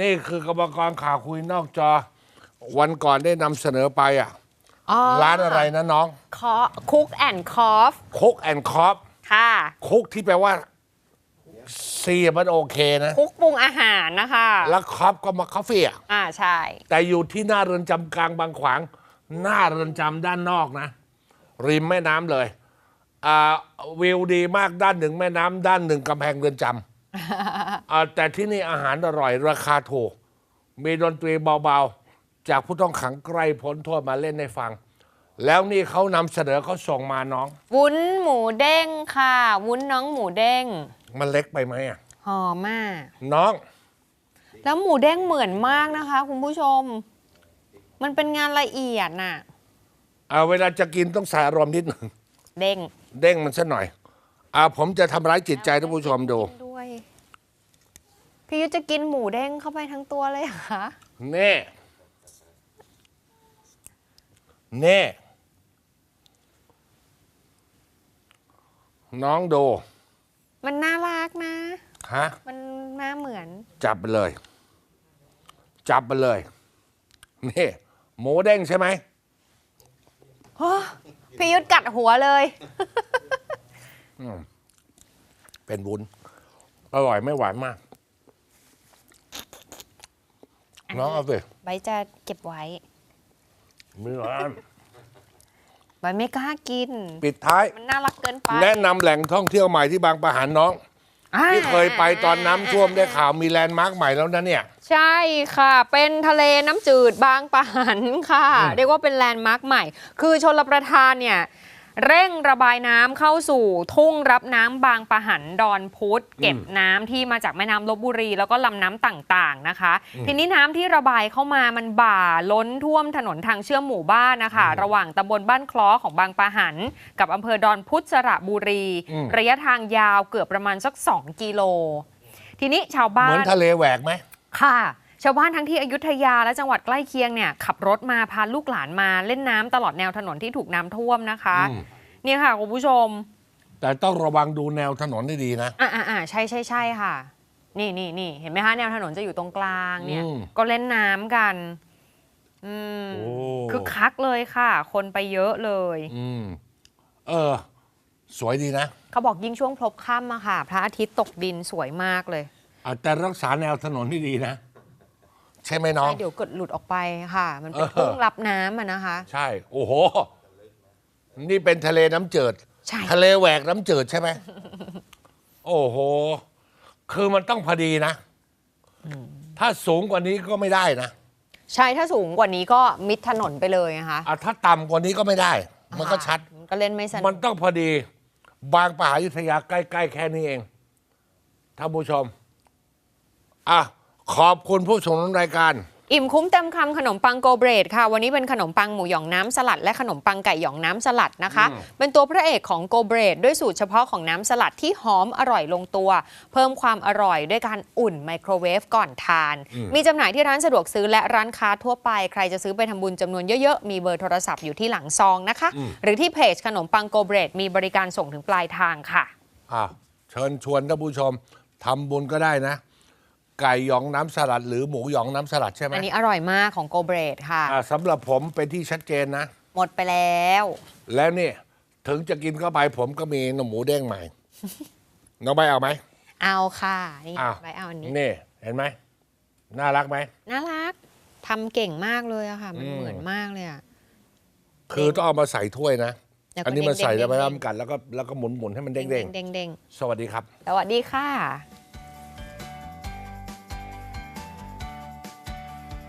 นี่คือกรรมกรข่าวคุยนอกจอ วันก่อนได้นำเสนอไปอะอ๋อร้านอะไรนะน้องคอคุกแอนคอฟคุกแอนคอฟค่ะ คุกที่แปลว่าซีมันโอเคนะ คุกปรุงอาหารนะคะ แล้วคอฟก็มาคอฟฟี่อะอ่าใช่ แต่อยู่ที่หน้าเรือนจำกลางบางขวาง หน้าเรือนจำด้านนอกนะ ริมแม่น้ำเลย อ่าวิวดีมากด้านหนึ่งแม่น้ำด้านหนึ่งกำแพงเรือนจำอ่า แต่ที่นี่อาหารอร่อยราคาถูก มีดนตรีเบาๆ จากผู้ต้องขังใกล้พ้นโทษมาเล่นให้ฟัง แล้วนี่เขานำเสนอเขาส่งมาน้อง วุ้นหมูเด้งค่ะ วุ้นน้องหมูเด้ง มันเล็กไปไหมอะหอมมาก น้อง แล้วหมูเด้งเหมือนมากนะคะ คุณผู้ชม มันเป็นงานละเอียดน่ะเอาเวลาจะกินต้องใส่อารมณ์นิดหนึ่งเด้ง เด้งมันซะหน่อยอ่าผมจะทำร้ายจิตใจท่านผู้ชมดูด้วย พี่ยุทธจะกินหมูเด้งเข้าไปทั้งตัวเลยเหรอคะเน่เน่ น้องดูมันน่ารักนะ ฮะ มันน่าเหมือน จับไปเลย จับไปเลย นี่ หมูเด้งใช่ไหมพี่ยุทธกัดหัวเลยเป็นวุ้น อร่อยไม่หวานมาก น้องเอาสิไว้จะเก็บไว้มีร้านไว้ไม่กล้ากิน ปิดท้าย มันน่ารักเกินไปแนะนำแหล่งท่องเที่ยวใหม่ที่บางปะหันน้อง อ่าที่เคยไปตอนน้ำท่วมได้ข่าวมีแลนด์มาร์คใหม่แล้วนะเนี่ย ใช่ค่ะ เป็นทะเลน้ำจืดบางปะหันค่ะอืมเรียกว่าเป็นแลนด์มาร์คใหม่ คือชนรประทานเนี่ย เร่งระบายน้ำเข้าสู่ทุ่งรับน้ำบางปะหันดอนพุธเก็บน้ำที่มาจากแม่น้ำลบบุรี แล้วก็ลำน้ำต่างๆนะคะ ทีนี้น้ำที่ระบายเข้ามามันบ่าล้นท่วมถนนทางเชื่อมหมู่บ้านนะคะ ระหว่างตำบลบ้านคล้อของบางปะหัน กับอำเภอดอนพุธสระบุรีอืมระยะทางยาวเกือบประมาณสัก 2 กิโล ทีนี้ชาวบ้าเหมือนนทะเลแหวกไหมค่ะ ชาวบ้านทั้งที่อยุธยาและจังหวัดใกล้เคียงเนี่ยขับรถมาพาลูกหลานมาเล่นน้ำตลอดแนวถนนที่ถูกน้ำท่วมนะคะอืมเนี่ยค่ะคุณผู้ชม แต่ต้องระวังดูแนวถนนให้ดีนะอ่าอ่าอ่าใช่ใช่ใช่ค่ะ นี่นี่นี่เห็นไหมคะแนวถนนจะอยู่ตรงกลางเนี่ยอืมก็เล่นน้ำกันอืมโอ้คือคักเลยค่ะ คนไปเยอะเลยอืมเออ สวยดีนะ เขาบอกยิ่งช่วงพลบค่ำอะค่ะ พระอาทิตย์ตกดินสวยมากเลยอะแต่รักษาแนวถนนที่ดีนะ ใช่ไหมน้องใช่เดี๋ยวเกิดหลุดออกไปค่ะ มันเป็นเออ ทุ่งรับน้ำอะนะคะ ใช่ โอ้โห นี่เป็นทะเลน้ำจืดใช่ ทะเลแหวกน้ำจืดใช่ไหม โอ้โห คือมันต้องพอดีนะ ถ้าสูงกว่านี้ก็ไม่ได้นะใช่ถ้าสูงกว่านี้ก็มิดถนนไปเลยนะคะอะถ้าต่ำกว่านี้ก็ไม่ได้ มันก็ชัด มันก็เล่นไม่สนุมันกต้องพอดี บางปะหายุทยาใกล้ ๆ แค่นี้เองท่านผู้ชม อะ ขอบคุณผู้ชมรายการ อิ่มคุ้มเต็มคำขนมปังโกเบรดค่ะ วันนี้เป็นขนมปังหมูหยองน้ำสลัด และขนมปังไก่หยองน้ำสลัดนะคะ เป็นตัวพระเอกของโกเบรดด้วยสูตรเฉพาะของน้ำสลัดที่หอมอร่อยลงตัว เพิ่มความอร่อยด้วยการอุ่นไมโครเวฟก่อนทาน มีจำหน่ายที่ร้านสะดวกซื้อและร้านค้าทั่วไป ใครจะซื้อไปทำบุญจำนวนเยอะๆ มีเบอร์โทรศัพท์อยู่ที่หลังซองนะคะ หรือที่เพจขนมปังโกเบรดมีบริการส่งถึงปลายทางค่ะอะเชิญชวนท่านผู้ชมทำบุญก็ได้นะ ไก่หยองน้ำสลัด หรือหมูหยองน้ำสลัดใช่ไหมอันนี้อร่อยมากของโกเบรดค่ะ อะสำหรับผมเป็นที่ชัดเจนนะ หมดไปแล้ว แล้วนี่ถึงจะกินเข้าไปผมก็มีหนมหมูเด้งใหม่ น้องใบเอาไหม เอาค่ะ นี่อ้าว ไปเอาอันนี้ นี่ เห็นไหมน่ารักไหม น่ารักทำเก่งมากเลยอะค่ะ มันอืม เหมือนมากเลยอะคือต้องเอามาใส่ถ้วยนะ แล้วก็อันนี้มันใส่เด้แล้วงๆไปทำกันแล้วก็แล้วก็หมุนหมุนๆให้มันเด้งเด้งๆเด้งๆสวัสดีครับๆสวัสดีค่ะ